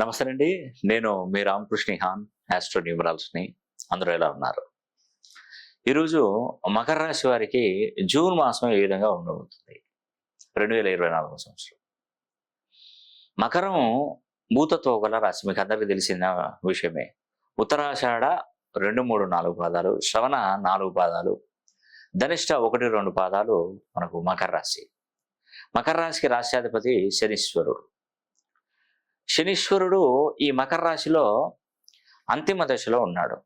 నమస్తే అండి నేను మీ రామకృష్ణ హాన్ ఆస్ట్రో న్యూమరాల్స్ని అందరూ ఎలా ఉన్నారు? ఈరోజు మకర రాశి వారికి జూన్ మాసం ఏ విధంగా ఉండబోతుంది? రెండు వేల ఇరవై నాలుగవ సంవత్సరం. మకరం భూతత్వ గల రాశి. మీకు అందరికీ తెలిసిన విషయమే. ఉత్తరాషాఢ రెండు మూడు నాలుగు పాదాలు శ్రవణ నాలుగు పాదాలు ధనిష్ట ఒకటి రెండు పాదాలు మనకు మకర రాశి. మకర రాశికి రాశ్యాధిపతి శనీశ్వరుడు. శనీశ్వరుడు ఈ మకర రాశిలో అంతిమ దశలో ఉన్నాడు.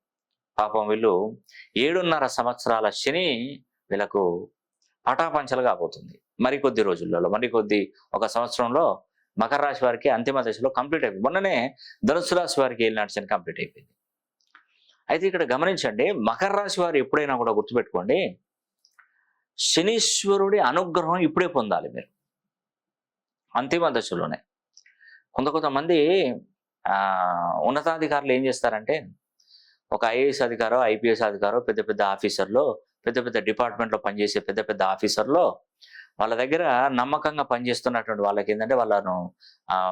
పాపం వీళ్ళు ఏడున్నర సంవత్సరాల శని వీళ్ళకు పటాపంచలుగా పోతుంది. మరికొద్ది రోజులలో మరికొద్ది ఒక సంవత్సరంలో మకర రాశి వారికి అంతిమ దశలో కంప్లీట్ అయిపోయింది. మొన్ననే ధనుసు రాశి వారికి వెళ్ళినాడు శని కంప్లీట్ అయిపోయింది. అయితే ఇక్కడ గమనించండి మకర రాశి వారు ఎప్పుడైనా కూడా గుర్తుపెట్టుకోండి శనీశ్వరుడి అనుగ్రహం ఇప్పుడే పొందాలి మీరు. అంతిమ దశలోనే. కొంత కొంతమంది ఆ, ఉన్నతాధికారులు ఏం చేస్తారంటే ఒక ఐఏఎస్ అధికారో ఐపీఎస్ అధికారో పెద్ద పెద్ద ఆఫీసర్లో పెద్ద పెద్ద డిపార్ట్మెంట్లో పనిచేసే పెద్ద పెద్ద ఆఫీసర్లో వాళ్ళ దగ్గర నమ్మకంగా పనిచేస్తున్నటువంటి వాళ్ళకి ఏంటంటే వాళ్ళను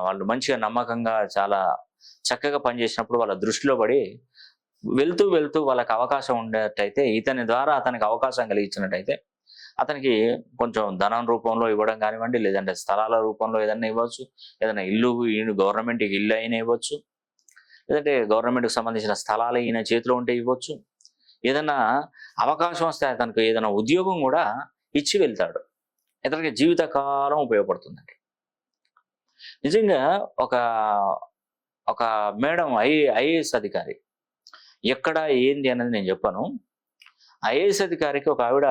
వాళ్ళు మంచిగా నమ్మకంగా చాలా చక్కగా పనిచేసినప్పుడు వాళ్ళ దృష్టిలో పడి వెళ్తూ వెళ్తూ వాళ్ళకి అవకాశం ఉండేటైతే ఇతని ద్వారా అతనికి అవకాశం కలిగించినట్టయితే అతనికి కొంచెం ధనం రూపంలో ఇవ్వడం కానివ్వండి లేదంటే స్థలాల రూపంలో ఏదైనా ఇవ్వచ్చు ఏదైనా ఇల్లు గవర్నమెంట్కి ఇల్లు అయినా ఇవ్వచ్చు లేదంటే గవర్నమెంట్కి సంబంధించిన స్థలాలు ఈయన చేతిలో ఉంటే ఇవ్వచ్చు. ఏదైనా అవకాశం వస్తే అతనికి ఏదైనా ఉద్యోగం కూడా ఇచ్చి వెళ్తాడు. ఇతనికి జీవితకాలం ఉపయోగపడుతుందండి. నిజంగా ఒక ఒక మేడం ఐ ఐఏఎస్ అధికారి ఎక్కడ ఏంది అనేది నేను చెప్పాను. ఐఏఎస్ అధికారికి ఒక ఆవిడ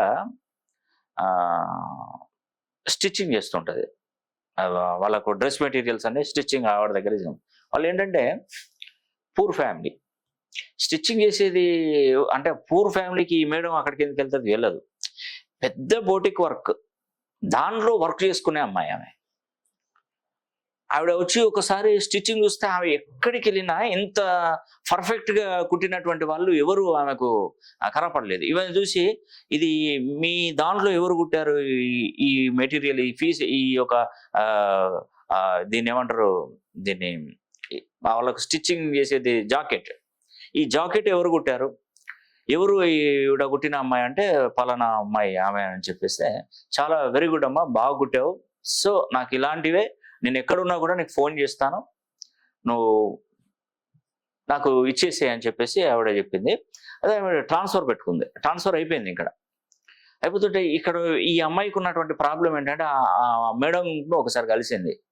స్టిచ్చింగ్ చేస్తుంటుంది. వాళ్ళకు డ్రెస్ మెటీరియల్స్ అన్ని స్టిచ్చింగ్ ఆవిడ దగ్గర వాళ్ళు ఏంటంటే పూర్ ఫ్యామిలీ. స్టిచ్చింగ్ చేసేది అంటే పూర్ ఫ్యామిలీకి ఈ మేడం అక్కడికి ఎందుకు వెళ్తుంది? వెళ్ళదు. పెద్ద బోటిక్ వర్క్. దానిలో వర్క్ చేసుకునే అమ్మాయి ఆమె. ఆవిడ వచ్చి ఒకసారి స్టిచ్చింగ్ చూస్తే ఆమె ఎక్కడికి వెళ్ళినా ఇంత పర్ఫెక్ట్గా కుట్టినటువంటి వాళ్ళు ఎవరు ఆమెకు కనపడలేదు. ఇవన్నీ చూసి ఇది మీ దాంట్లో ఎవరు కుట్టారు? ఈ- మెటీరియల్ ఈ ఫీజ్ ఈ యొక్క దీన్ని ఏమంటారు? దీన్ని వాళ్ళకు స్టిచ్చింగ్ చేసేది జాకెట్. ఈ జాకెట్ ఎవరు కుట్టారు? ఎవరు ఈవిడ కుట్టిన అమ్మాయి అంటే పలానా అమ్మాయి ఆమె అని చెప్పేస్తే చాలా వెరీ గుడ్ అమ్మా బాగా కుట్టావు. సో నాకు ఇలాంటివే నేను ఎక్కడున్నా కూడా నీకు ఫోన్ చేస్తాను. నువ్వు నాకు ఇచ్చేసేయ్ అని చెప్పేసి ఆవిడ చెప్పింది. అదే ట్రాన్స్ఫర్ పెట్టుకుంది. ట్రాన్స్ఫర్ అయిపోయింది ఇక్కడ. అయిపోతుంటే ఇక్కడ ఈ అమ్మాయికి ఉన్నటువంటి ప్రాబ్లం ఏంటంటే ఆ- మేడం ఒకసారి కలిసింది.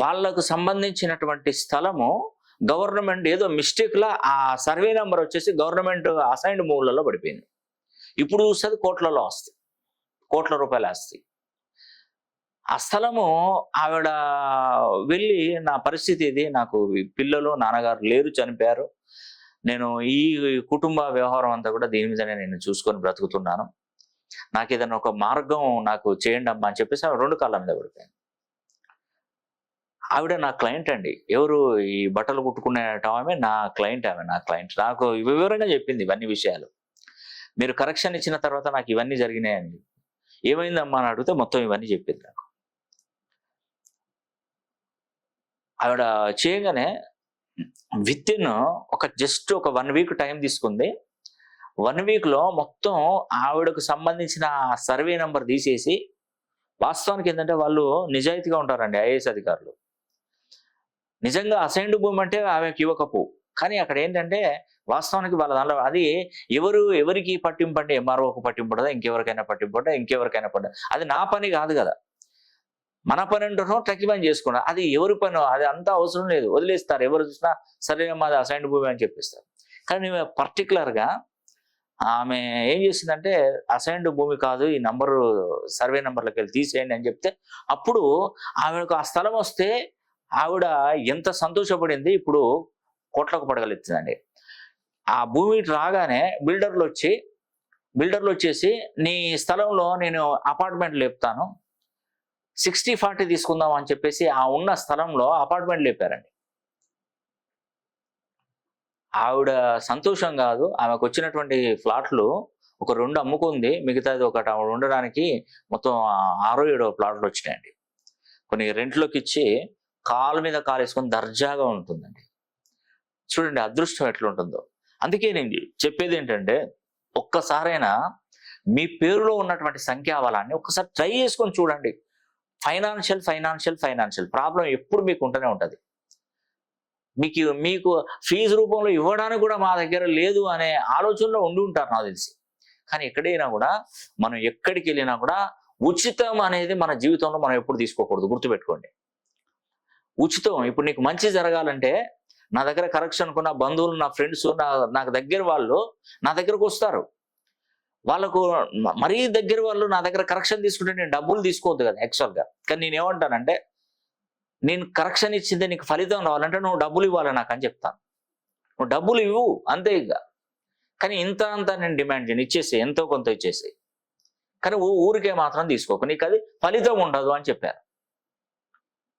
వాళ్ళకు సంబంధించినటువంటి స్థలము గవర్నమెంట్ ఏదో మిస్టేక్లో ఆ సర్వే నెంబర్ వచ్చేసి గవర్నమెంట్ అసైన్డ్ మూవ్లలో పడిపోయింది. ఇప్పుడు చూస్తుంది కోట్లలో ఆస్తి. కోట్ల రూపాయల ఆస్తి. ఆ స్థలము ఆవిడ వెళ్ళి నా పరిస్థితి ఇది. నాకు పిల్లలు నాన్నగారు లేరు చనిపోయారు. నేను ఈ కుటుంబ వ్యవహారం అంతా కూడా దీని మీదనే నేను చూసుకొని బ్రతుకుతున్నాను. నాకు ఏదైనా ఒక మార్గం నాకు చేయండి అమ్మా అని చెప్పేసి ఆవిడ రెండు కాళ్ళ మీద పడిపోయింది. ఆవిడ నా క్లయింట్ అండి. ఎవరు ఈ బట్టలు కుట్టుకునే ఆమె నా క్లయింట్ ఆమె నా క్లయింట్. నాకు వివరంగా చెప్పింది ఇవన్నీ విషయాలు. మీరు కరెక్షన్ ఇచ్చిన తర్వాత నాకు ఇవన్నీ జరిగినాయని ఏమైందమ్మా అని అడిగితే మొత్తం ఇవన్నీ చెప్పింది నాకు. ఆవిడ చేయగానే విత్ ఇన్ ఒక జస్ట్ ఒక వన్ వీక్ టైం తీసుకుంది. వన్ వీక్లో మొత్తం ఆవిడకు సంబంధించిన సర్వే నెంబర్ తీసేసి వాస్తవానికి ఏంటంటే వాళ్ళు నిజాయితీగా ఉంటారండి ఐఏఎస్ అధికారులు. నిజంగా అసైన్డ్ భూమి అంటే ఆమెకి ఇవ్వకపో. కానీ అక్కడ ఏంటంటే వాస్తవానికి వాళ్ళ దాంట్లో అది ఎవరు ఎవరికి పట్టింపండి ఎంఆర్ఓకి పట్టింపుడదా ఇంకెవరికైనా పట్టింపడదా ఇంకెవరికైనా పడ్డా అది నా పని కాదు కదా. మన పని అంటున్నాం ట్రక్కి పని చేసుకున్నాం అది ఎవరి పని అది అంతా అవసరం లేదు. వదిలేస్తారు. ఎవరు చూసినా సరే మాది అసైన్ భూమి అని చెప్పిస్తారు. కానీ పర్టికులర్గా ఆమె ఏం చేసిందంటే అసైన్డ్ భూమి కాదు ఈ నంబరు సర్వే నెంబర్లోకి వెళ్ళి తీసేయండి అని చెప్తే అప్పుడు ఆవిడకు ఆ స్థలం వస్తే ఆవిడ ఎంత సంతోషపడింది ఇప్పుడు కోట్లకు పడగలుగుతుందండి ఆ భూమి రాగానే బిల్డర్లు వచ్చి బిల్డర్లు వచ్చేసి నీ స్థలంలో నేను అపార్ట్మెంట్ లేపుతాను సిక్స్టీ ఫార్టీ తీసుకుందాం అని చెప్పేసి ఆ ఉన్న స్థలంలో అపార్ట్మెంట్ లేపారండి. ఆవిడ సంతోషం కాదు. ఆమెకు వచ్చినటువంటి ఫ్లాట్లు ఒక రెండు అమ్ముకుంది. మిగతాది ఒకటి ఆవిడ ఉండడానికి మొత్తం ఆరో ఏడో ప్లాట్లు వచ్చినాయండి. కొన్ని రెంట్లోకి ఇచ్చి కాలు మీద కాలు వేసుకొని దర్జాగా ఉంటుందండి. చూడండి అదృష్టం ఎట్లుంటుందో. అందుకే నేను చెప్పేది ఏంటంటే ఒక్కసారైనా మీ పేరులో ఉన్నటువంటి సంఖ్యాబలాన్ని ఒక్కసారి ట్రై చేసుకొని చూడండి. ఫైనాన్షియల్ ఫైనాన్షియల్ ఫైనాన్షియల్ ప్రాబ్లం ఎప్పుడు మీకు ఉంటూనే ఉంటుంది. మీకు మీకు ఫీజు రూపంలో ఇవ్వడానికి కూడా మా దగ్గర లేదు అనే ఆలోచనలో ఉండి ఉంటారు నాకు తెలిసి. కానీ ఎక్కడైనా కూడా మనం ఎక్కడికి వెళ్ళినా కూడా ఉచితం అనేది మన జీవితంలో మనం ఎప్పుడు తీసుకోకూడదు. గుర్తుపెట్టుకోండి. ఉచితం ఇప్పుడు నీకు మంచి జరగాలంటే నా దగ్గర కరెక్షన్కు నా బంధువులు నా ఫ్రెండ్స్ నా నాకు దగ్గర వాళ్ళు నా దగ్గరకు వస్తారు. వాళ్ళకు మరీ దగ్గర వాళ్ళు నా దగ్గర కరెక్షన్ తీసుకుంటే నేను డబ్బులు తీసుకోవద్దు కదా యాక్చువల్గా కానీ నేను ఏమంటానంటే నేను కరెక్షన్ ఇచ్చింది నీకు ఫలితం రావాలంటే నువ్వు డబ్బులు ఇవ్వాలి నాకు అని చెప్తాను. నువ్వు డబ్బులు ఇవ్వు అంతే ఇక. కానీ ఇంత అంత నేను డిమాండ్ చేయను ఇచ్చేసి ఎంతో కొంత ఇచ్చేసి కానీ ఊరికే మాత్రం తీసుకోకు నీకు అది ఫలితం ఉండదు అని చెప్పారు.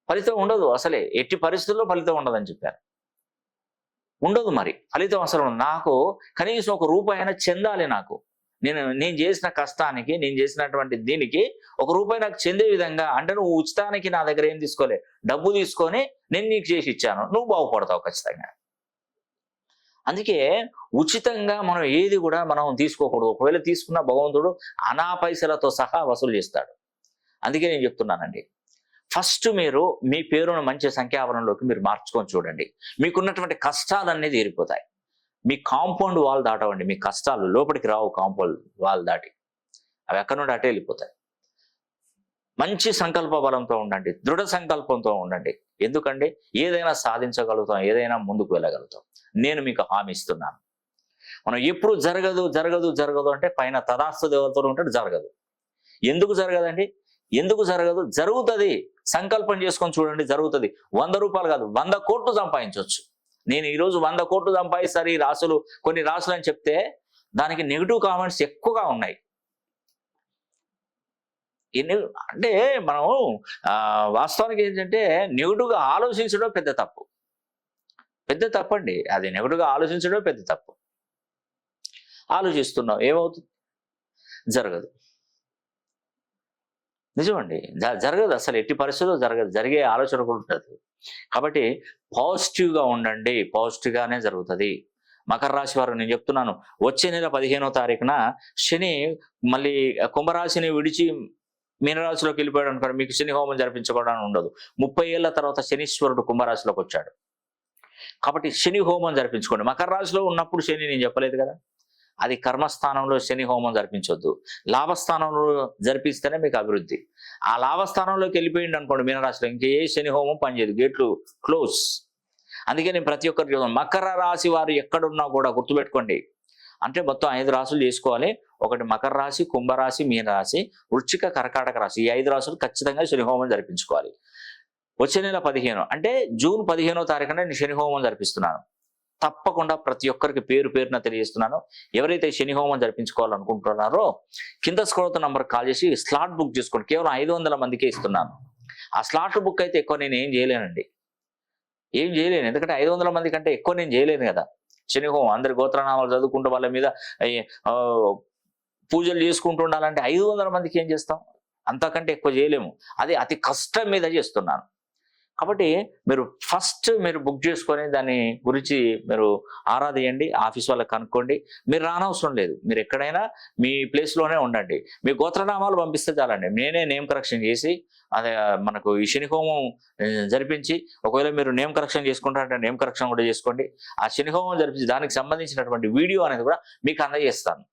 ఫలితం ఉండదు అసలే ఎట్టి పరిస్థితుల్లో ఫలితం ఉండదని చెప్పారు. ఉండదు మరి ఫలితం అసలు నాకు కనీసం ఒక రూపాయి అయినా చెందాలి నాకు. నేను నేను చేసిన కష్టానికి నేను చేసినటువంటి దీనికి ఒక రూపాయి నాకు చెందే విధంగా అంటే నువ్వు ఉచితానికి నా దగ్గర ఏం తీసుకోలే డబ్బు తీసుకొని నేను నీకు చేసి ఇచ్చాను నువ్వు బాగుపడతావు ఖచ్చితంగా. అందుకే ఉచితంగా మనం ఏది కూడా మనం తీసుకోకూడదు. ఒకవేళ తీసుకున్న భగవంతుడు అనా పైసలతో సహా వసూలు చేస్తాడు. అందుకే నేను చెప్తున్నానండి. ఫస్ట్ మీరు మీ పేరును మంచి సంఖ్యావరణలోకి మీరు మార్చుకొని చూడండి. మీకున్నటువంటి కష్టాలన్నీ తీరిపోతాయి. మీ కాంపౌండ్ వాల్ దాటవండి. మీ కష్టాలు లోపలికి రావు కాంపౌండ్ వాల్ దాటి. అవి ఎక్కడి నుండి అటే వెళ్ళిపోతాయి. మంచి సంకల్ప బలంతో ఉండండి. దృఢ సంకల్పంతో ఉండండి. ఎందుకంటే ఏదైనా సాధించగలుగుతాం ఏదైనా ముందుకు వెళ్ళగలుగుతాం. నేను మీకు హామీ ఇస్తున్నాను. మనం ఎప్పుడు జరగదు జరగదు జరగదు అంటే పైన తదాస్తు దేవతలు ఉంటే జరగదు. ఎందుకు జరగదండి? ఎందుకు జరగదు? జరుగుతుంది. సంకల్పం చేసుకొని చూడండి జరుగుతుంది. వంద రూపాయలు కాదు వంద కోట్లు సంపాదించవచ్చు. నేను ఈరోజు వంద కోట్లు సంపాదిస్తారు ఈ రాసులు కొన్ని రాసులు అని చెప్తే దానికి నెగిటివ్ కామెంట్స్ ఎక్కువగా ఉన్నాయి. ఎన్ని అంటే మనం వాస్తవానికి ఏంటంటే నెగిటివ్గా ఆలోచించడం పెద్ద తప్పు. పెద్ద తప్పండి. అది నెగిటివ్గా ఆలోచించడం పెద్ద తప్పు. ఆలోచిస్తున్నాం. ఏమవుతుంది జరగదు. నిజమండి. జరగదు. అసలు ఎట్టి పరిస్థితుల్లో జరగదు. జరిగే ఆలోచన కూడా ఉంటుంది కాబట్టి పాజిటివ్గా ఉండండి. పాజిటివ్గానే జరుగుతుంది. మకర రాశి వారు నేను చెప్తున్నాను. వచ్చే నెల పదిహేనో తారీఖున శని మళ్ళీ కుంభరాశిని విడిచి మీనరాశిలోకి వెళ్ళిపోయాడు అనుకోండి మీకు శని హోమం జరిపించుకోవడానికి ఉండదు. ముప్పై ఏళ్ళ తర్వాత శనీశ్వరుడు కుంభరాశిలోకి వచ్చాడు. కాబట్టి శని హోమం జరిపించుకోండి. మకర రాశిలో ఉన్నప్పుడు శని నేను చెప్పలేదు కదా? అది కర్మస్థానంలో శని హోమం జరిపించొద్దు. లాభస్థానంలో జరిపిస్తేనే మీకు అభివృద్ధి. ఆ లాభస్థానంలోకి వెళ్ళిపోయింది అనుకోండి మీనరాశిలో ఇంకే శని హోమం పనిచేయదు గేట్లు క్లోజ్. అందుకే నేను ప్రతి ఒక్కరికి చెప్తాను, మకర రాశి వారు ఎక్కడున్నా కూడా గుర్తుపెట్టుకోండి. అంటే మొత్తం ఐదు రాశులు చేసుకోవాలి. ఒకటి మకర రాశి కుంభరాశి మీనరాశి రాశి కర్కాటక రాశి. ఈ ఐదు రాశులు ఖచ్చితంగా శని హోమం జరిపించుకోవాలి. వచ్చే నెల పదిహేను. అంటే జూన్ పదిహేనో తారీఖున నేను శని హోమం జరిపిస్తున్నాను. తప్పకుండా ప్రతి ఒక్కరికి పేరు పేరున తెలియజేస్తున్నాను. ఎవరైతే శని హోమం జరిపించుకోవాలనుకుంటున్నారో కింద స్క్రోత నంబర్ కాల్ చేసి స్లాట్ బుక్ చేసుకోండి. కేవలం ఐదు వందల మందికే ఇస్తున్నాను. ఆ స్లాట్ బుక్ అయితే ఎక్కువ నేను ఏం చేయలేనండి. ఏం చేయలేను. ఎందుకంటే ఐదు వందల మంది కంటే ఎక్కువ నేను చేయలేను కదా. శని హోమం అందరి గోత్రనామాలు చదువుకుంటూ వాళ్ళ మీద పూజలు చేసుకుంటూ ఉండాలంటే ఐదు వందల మందికి ఏం చేస్తాం? అంతకంటే ఎక్కువ చేయలేము. అది అతి కష్టం మీద చేస్తున్నాను. కాబట్టి మీరు ఫస్ట్ మీరు బుక్ చేసుకొని దాని గురించి మీరు ఆరాధియండి ఆఫీస్ వాళ్ళకి కనుక్కోండి. మీరు రానవసరం లేదు. మీరు ఎక్కడైనా మీ ప్లేస్లోనే ఉండండి. మీ గోత్రనామాలు పంపిస్తే చాలండి. నేనే నేమ్ కరెక్షన్ చేసి అదే మనకు ఈ శనిహోమం జరిపించి ఒకవేళ మీరు నేమ్ కరెక్షన్ చేసుకుంటారంటే నేమ్ కరెక్షన్ కూడా చేసుకోండి. ఆ శనిహోమం జరిపించి దానికి సంబంధించినటువంటి వీడియో అనేది కూడా మీకు అందజేస్తాను.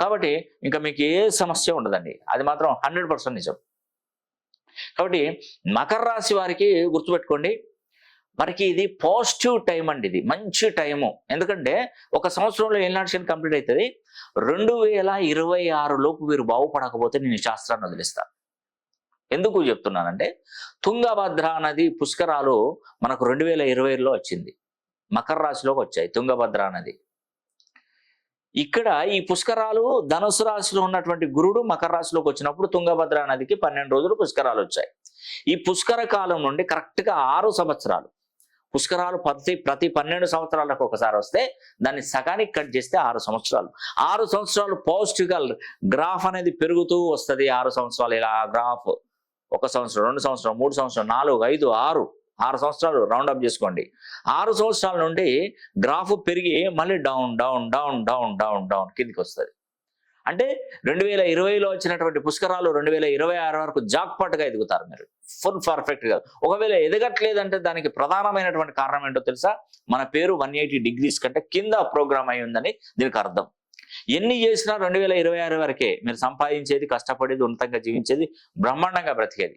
కాబట్టి ఇంకా మీకు ఏ సమస్య ఉండదండి. అది మాత్రం హండ్రెడ్ పర్సెంట్ నిజం. కాబట్టి మకర రాశి వారికి గుర్తుపెట్టుకోండి. మనకి ఇది పాజిటివ్ టైం అండి ఇది. మంచి టైము ఎందుకంటే ఒక సంవత్సరంలో ఏనాడు శని కంప్లీట్ అవుతుంది రెండు వేల ఇరవై ఆరులోపు మీరు బాగుపడకపోతే నేను శాస్త్రాన్ని వదిలిస్తాను ఎందుకు చెప్తున్నానంటే తుంగభద్ర నది పుష్కరాలు మనకు రెండు వేల ఇరవైలో వచ్చింది. మకర రాశిలోకి వచ్చాయి తుంగభద్ర నది. ఇక్కడ ఈ పుష్కరాలు ధనుసు రాశిలో ఉన్నటువంటి గురుడు మకర రాశిలోకి వచ్చినప్పుడు తుంగభద్ర నదికి పన్నెండు రోజులు పుష్కరాలు వచ్చాయి. ఈ పుష్కర కాలం నుండి కరెక్ట్గా ఆరు సంవత్సరాలు. పుష్కరాలు ప్రతి ప్రతి పన్నెండు సంవత్సరాలకు ఒకసారి వస్తే దాన్ని సగానికి కట్ చేస్తే ఆరు సంవత్సరాలు. ఆరు సంవత్సరాలు పాజిటివ్ గ్రాఫ్ అనేది పెరుగుతూ వస్తుంది ఆరు సంవత్సరాలు. ఇలా గ్రాఫ్ ఒక సంవత్సరం రెండు సంవత్సరం మూడు సంవత్సరం నాలుగు ఐదు ఆరు ఆరు సంవత్సరాలు రౌండ్ అప్ చేసుకోండి. ఆరు సంవత్సరాల నుండి గ్రాఫ్ పెరిగి మళ్ళీ down down down down down down కిందికి వస్తుంది. అంటే రెండు వేల ఇరవైలో వచ్చినటువంటి పుష్కరాలు రెండు వేల ఇరవై ఆరు వరకు జాక్పాట్గా ఎదుగుతారు మీరు. ఫుల్ పర్ఫెక్ట్గా ఒకవేళ ఎదగట్లేదంటే దానికి ప్రధానమైనటువంటి కారణం ఏంటో తెలుసా? మన పేరు వన్ ఎయిటీ డిగ్రీస్ కంటే కింద ప్రోగ్రామ్ అయి ఉందని దీనికి అర్థం. ఎన్ని చేసినా రెండు వేల ఇరవై ఆరు వరకే మీరు సంపాదించేది కష్టపడేది ఉన్నతంగా జీవించేది బ్రహ్మాండంగా బ్రతికేది.